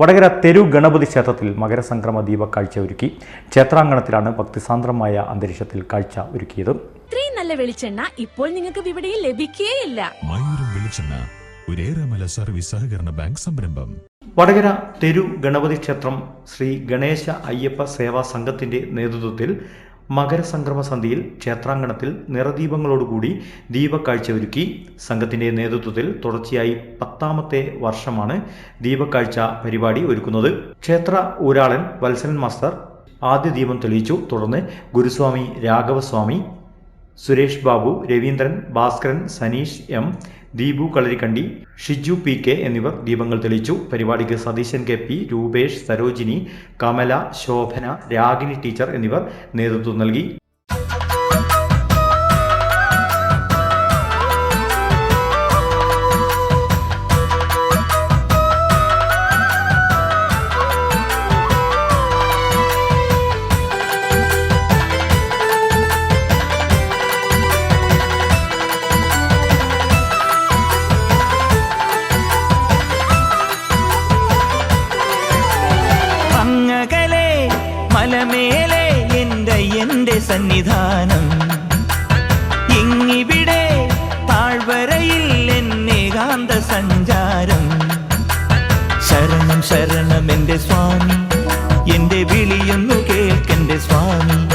വടകര തെരു ഗണപതി ക്ഷേത്രത്തിൽ മകരസംക്രമ ദീപ കാഴ്ച ഒരുക്കി ക്ഷേത്രാങ്കണത്തിലാണ് ഭക്തിസാന്ദ്രമായ അന്തരീക്ഷത്തിൽ കാഴ്ച ഒരുക്കിയത്. ഇത്രയും നല്ല വെളിച്ചെണ്ണ ഇപ്പോൾ നിങ്ങൾക്ക് വിപണിയിൽ ലഭിക്കുകയില്ല മയൂരം വെളിച്ചെണ്ണ ഒരേറെമല സർവീസ് സഹകരണ ബാങ്ക് സംരംഭം. വടകര തെരു ഗണപതി ക്ഷേത്രം ശ്രീ ഗണേശ അയ്യപ്പ സേവാ സംഘത്തിന്റെ നേതൃത്വത്തിൽ മകരസംക്രമ സന്ധിയിൽ ക്ഷേത്രാങ്കണത്തിൽ നിറദീപങ്ങളോടുകൂടി ദീപക്കാഴ്ച ഒരുക്കി സംഘത്തിന്റെ നേതൃത്വത്തിൽ തുടർച്ചയായി പത്താമത്തെ വർഷമാണ് ദീപക്കാഴ്ച പരിപാടി ഒരുക്കുന്നത്. ക്ഷേത്ര ഊരാളൻ വത്സരൻ മാസ്റ്റർ ആദ്യ ദീപം തെളിയിച്ചു. തുടർന്ന് Guruswami Raghavaswami Suresh Babu Raveendran Bhaskaran Saneesh M Deepu Kalarikkandi Shiju P K എന്നിവർ ദീപങ്ങൾ തെളിച്ചു പരിപാടിക്ക് Satheesan K P Rupesh Sarojini Kamala Shobhana Ragini teacher എന്നിവർ നേതൃത്വം നൽകി. മലമേലെ എന്റെ എന്റെ സന്നിധാനം. ഇങ്ങിവിടെ താഴ്വരയിൽ എന്നെ കാന്ത സഞ്ചാരം. ശരണം ശരണം എന്റെ സ്വാമി. എന്റെ വിളിയൊന്നു കേൾക്കെന്റെ സ്വാമി.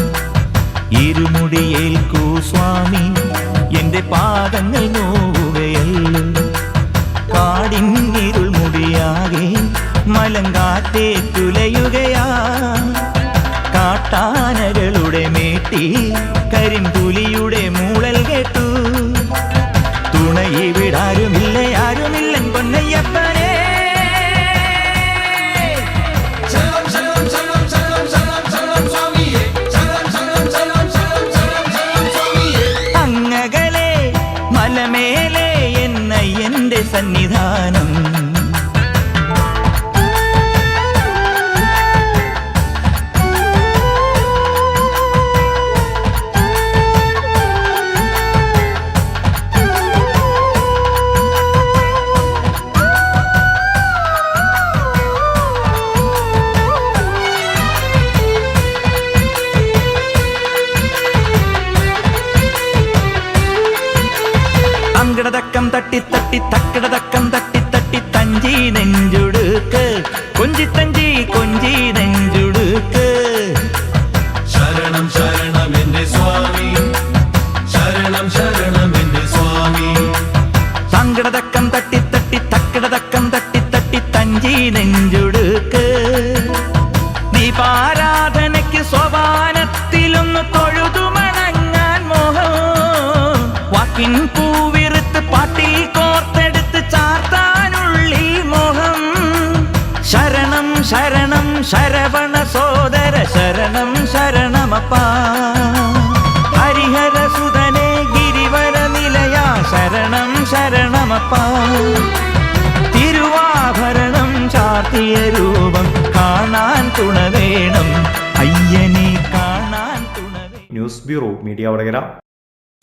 ഇരുമുടിയേൽക്കൂ സ്വാമി. എന്റെ പാദങ്ങൾ നോവുകയല്ലോ. കാടിന്നിരുൾ മുടിയാകെ മലങ്കാറ്റേ തുലയുകയാ. കാട്ടാനകളുടെ മേട്ടി കരിമ്പുലിയുടെ മൂളൽ കേട്ടു. തുണയിവിടാരുമില്ല ആരുമില്ലൻ പൊന്നയ്യപ്പനെ. അങ്ങകളെ മലമേലെ എന്ന എന്റെ സന്നിധാനം. അങ്കടതക്കം തട്ടി തട്ടി തക്കടതക്കം തട്ടി തട്ടി തഞ്ചി നെഞ്ചുടുക്ക്. കൊഞ്ചി തഞ്ചി കൊഞ്ചി നെഞ്ചുടുക്ക്. ശരണം ശരണം എന്റെ സ്വാമി. ശരണം ശരണം എന്റെ സ്വാമി. സങ്കടതക്കം തട്ടി തട്ടി തക്കടതക്കം തട്ടി തട്ടി തഞ്ചി നെഞ്ചുടുക്ക്. ദീപാരാധനയ്ക്ക് സോപാനത്തിലൊന്ന് തൊഴുതുമണങ്ങാൻ മോഹം. വാക്കിൻ ശരവണ സോദര ശരണം ശരണമപ്പാ. ഹരിഹര സുതനെ ഗിരിവര നിലയ ശരണം ശരണമപ്പാ. തിരുവാഭരണം ചാർത്തിയ രൂപം കാണാൻ തുണ വേണം. അയ്യനെ കാണാൻ തുണ വേണം ന്യൂസ് ബ്യൂറോ മീഡിയ വടകര.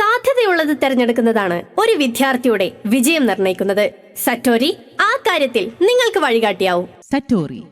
സാധ്യതയുള്ളത് തിരഞ്ഞെടുക്കുന്നതാണ് ഒരു വിദ്യാർത്ഥിയുടെ വിജയം നിർണയിക്കുന്നത് സറ്റോരി ആ കാര്യത്തിൽ നിങ്ങൾക്ക് വഴികാട്ടിയാവും. Satori,